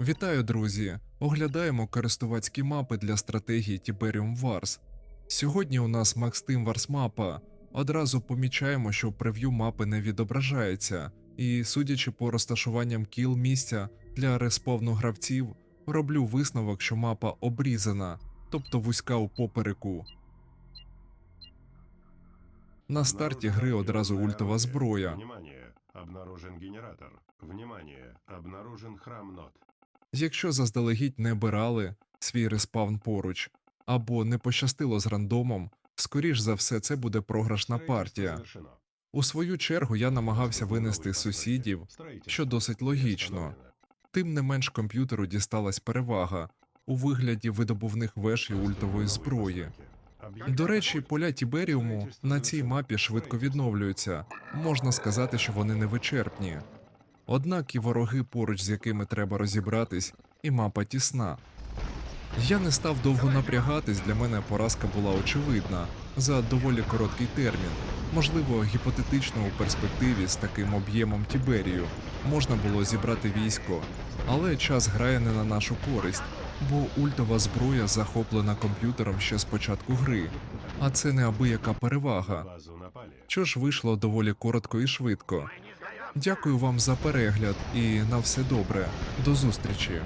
Вітаю, друзі! Оглядаємо користувацькі мапи для стратегії Tiberium Wars. Сьогодні у нас Max Team Wars мапа. Одразу помічаємо, що прев'ю мапи не відображається, і, судячи по розташуванням кіл місця для респавну гравців, роблю висновок, що мапа обрізана, тобто вузька у попереку. На старті гри одразу ультова зброя. Внимание! Обнаружен генератор. Внимание! Обнаружен храм нот. Якщо заздалегідь не бирали свій респаун поруч, або не пощастило з рандомом, скоріш за все це буде програшна партія. У свою чергу я намагався винести сусідів, що досить логічно. Тим не менш комп'ютеру дісталась перевага у вигляді видобувних веж і ультової зброї. До речі, поля Тіберіуму на цій мапі швидко відновлюються. Можна сказати, що вони невичерпні. Однак і вороги, поруч з якими треба розібратись, і мапа тісна. Я не став довго напрягатись, для мене поразка була очевидна за доволі короткий термін. Можливо, гіпотетично у перспективі з таким об'ємом Тіберію можна було зібрати військо, але час грає не на нашу користь, бо ультова зброя захоплена комп'ютером ще з початку гри, а це неабияка перевага. Що ж вийшло доволі коротко і швидко. Дякую вам за перегляд і на все добре. До зустрічі.